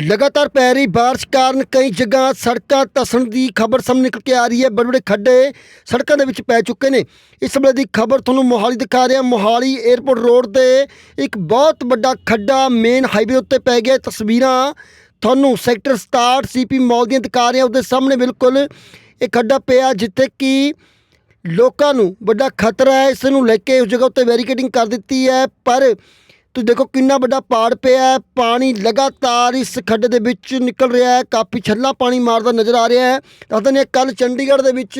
ਲਗਾਤਾਰ ਪੈ ਰਹੀ ਬਾਰਿਸ਼ ਕਾਰਨ ਕਈ ਜਗ੍ਹਾ ਸੜਕਾਂ ਧਸਣ ਦੀ ਖਬਰ ਸਾਹਮਣੇ ਨਿਕਲ ਕੇ ਆ ਰਹੀ ਹੈ। ਬੜੇ ਬੜੇ ਖੱਡੇ ਸੜਕਾਂ ਦੇ ਵਿੱਚ ਪੈ ਚੁੱਕੇ ਨੇ। ਇਸ ਵੇਲੇ ਦੀ ਖਬਰ ਤੁਹਾਨੂੰ ਮੋਹਾਲੀ ਦਿਖਾ ਰਿਹਾ ਮੋਹਾਲੀ 에ਅਰਪੋਰਟ ਰੋਡ ਤੇ ਇੱਕ ਬਹੁਤ ਵੱਡਾ ਖੱਡਾ ਮੇਨ ਹਾਈਵੇ ਉੱਤੇ ਪੈ ਗਿਆ। ਤਸਵੀਰਾਂ ਤੁਹਾਨੂੰ ਸੈਕਟਰ 67 ਸੀਪੀ ਮਾਲ ਦੀਆਂ ਦਿਖਾ ਰਿਹਾ ਉਹਦੇ ਸਾਹਮਣੇ ਬਿਲਕੁਲ ਇਹ ਖੱਡਾ ਪਿਆ ਜਿੱਥੇ ਕਿ ਲੋਕਾਂ ਨੂੰ ਵੱਡਾ ਖਤਰਾ ਹੈ। ਇਸ ਨੂੰ ਲੈ ਕੇ ਉਸ ਜਗ੍ਹਾ ਉੱਤੇ ਬੈਰੀਕੇਡਿੰਗ ਕਰ ਦਿੱਤੀ ਹੈ। ਪਰ ਤੁਸੀਂ ਦੇਖੋ ਕਿੰਨਾ ਵੱਡਾ ਪਾੜ ਪਿਆ ਹੈ, ਪਾਣੀ ਲਗਾਤਾਰ ਇਸ ਖੱਡੇ ਦੇ ਵਿੱਚ ਨਿਕਲ ਰਿਹਾ ਹੈ, ਕਾਫੀ ਛੱਲਾ ਪਾਣੀ ਮਾਰਦਾ ਨਜ਼ਰ ਆ ਰਿਹਾ ਹੈ। ਦੱਸਦੇ ਨੇ ਕੱਲ ਚੰਡੀਗੜ੍ਹ ਦੇ ਵਿੱਚ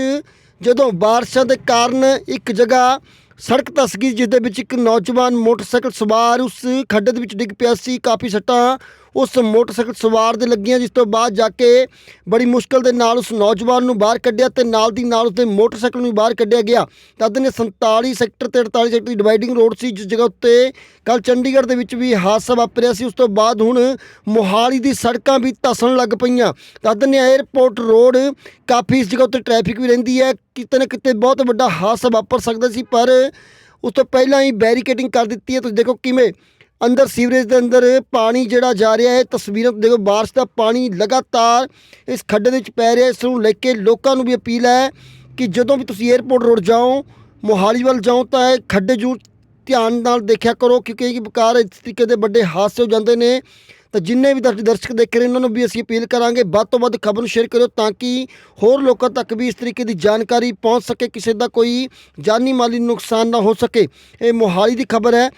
ਜਦੋਂ ਬਾਰਿਸ਼ਾਂ ਦੇ ਕਾਰਨ ਇੱਕ ਜਗ੍ਹਾ ਸੜਕ ਧਸ ਗਈ, ਜਿਸ ਦੇ ਵਿੱਚ ਇੱਕ ਨੌਜਵਾਨ ਮੋਟਰਸਾਈਕਲ ਸਵਾਰ ਉਸ ਖੱਡੇ ਦੇ ਵਿੱਚ ਡਿੱਗ ਪਿਆ ਸੀ, ਕਾਫੀ ਸੱਟਾਂ ਉਸ ਮੋਟਰਸਾਈਕਲ ਸਵਾਰ ਦੇ ਲੱਗੀਆਂ, ਜਿਸ ਤੋਂ ਬਾਅਦ ਜਾ ਕੇ ਬੜੀ ਮੁਸ਼ਕਲ ਦੇ ਨਾਲ ਉਸ ਨੌਜਵਾਨ ਨੂੰ ਬਾਹਰ ਕੱਢਿਆ ਤੇ ਨਾਲ ਦੀ ਨਾਲ ਉਸਦੇ ਮੋਟਰਸਾਈਕਲ ਨੂੰ ਵੀ ਬਾਹਰ ਕੱਢਿਆ ਗਿਆ। ਤਦ ਨੇ 47 ਸੈਕਟਰ ਤੇ 48 ਸੈਕਟਰ ਦੀ ਡਿਵਾਈਡਿੰਗ ਰੋਡ ਸੀ, ਜਿਸ ਜਗ੍ਹਾ ਉੱਤੇ ਕੱਲ ਚੰਡੀਗੜ੍ਹ ਦੇ ਵਿੱਚ ਵੀ ਹਾਦਸਾ ਵਾਪਰਿਆ ਸੀ। ਉਸ ਤੋਂ ਬਾਅਦ ਹੁਣ ਮੋਹਾਲੀ ਦੀ ਸੜਕਾਂ ਵੀ ਧਸਣ ਲੱਗ ਪਈਆਂ। ਤਦ ਨੇ 에ਅਰਪੋਰਟ ਰੋਡ ਕਾਫੀ ਇਸ ਜਗ੍ਹਾ ਉੱਤੇ ਟ੍ਰੈਫਿਕ ਵੀ ਰਹਿੰਦੀ ਹੈ। ਕਿਤੇ ਨਾ ਕਿਤੇ ਬਹੁਤ ਵੱਡਾ ਹਾਦਸਾ ਵਾਪਰ ਸਕਦਾ ਸੀ, ਪਰ ਉਸ ਤੋਂ ਪਹਿਲਾਂ ਹੀ ਬੈਰੀਕੇਡਿੰਗ ਕਰ ਦਿੱਤੀ ਹੈ। ਤੁਸੀਂ ਦੇਖੋ ਕਿਵੇਂ ਅੰਦਰ ਸੀਵਰੇਜ ਦੇ ਅੰਦਰ ਪਾਣੀ ਜਿਹੜਾ ਜਾ ਰਿਹਾ ਹੈ, ਤਸਵੀਰਾਂ ਦੇਖੋ ਬਾਰਿਸ਼ ਦਾ ਪਾਣੀ ਲਗਾਤਾਰ ਇਸ ਖੱਡੇ ਦੇ ਵਿੱਚ ਪੈ ਰਿਹਾ ਇਸ ਨੂੰ ਲੈ ਕੇ ਲੋਕਾਂ ਨੂੰ ਵੀ ਅਪੀਲ ਹੈ ਕਿ ਜਦੋਂ ਵੀ ਤੁਸੀਂ 에ਅਰਪੋਰਟ ਰੋਡ ਜਾਓ, ਮੋਹਾਲੀ ਵੱਲ ਜਾਓ, ਤਾਂ ਇਹ ਖੱਡੇ ਜ਼ਰੂਰ ਧਿਆਨ ਨਾਲ ਦੇਖਿਆ ਕਰੋ, ਕਿਉਂਕਿ ਇਹ ਵਿਕਾਰ ਇਸ ਤਰੀਕੇ ਦੇ ਵੱਡੇ ਹਾਦਸੇ ਹੋ ਜਾਂਦੇ ਨੇ। ਤਾਂ ਜਿੰਨੇ ਵੀ ਤੁਹਾਡੇ ਦਰਸ਼ਕ ਦੇਖ ਰਹੇ ਉਹਨਾਂ ਨੂੰ ਵੀ ਅਸੀਂ ਅਪੀਲ ਕਰਾਂਗੇ, ਵੱਧ ਤੋਂ ਵੱਧ ਖਬਰ ਨੂੰ ਸ਼ੇਅਰ ਕਰਿਓ ਤਾਂ ਕਿ ਹੋਰ ਲੋਕਾਂ ਤੱਕ ਵੀ ਇਸ ਤਰੀਕੇ ਦੀ ਜਾਣਕਾਰੀ ਪਹੁੰਚ ਸਕੇ, ਕਿਸੇ ਦਾ ਕੋਈ ਜਾਨੀ ਮਾਲੀ ਨੁਕਸਾਨ ਨਾ ਹੋ ਸਕੇ। ਇਹ ਮੋਹਾਲੀ ਦੀ ਖਬਰ ਹੈ।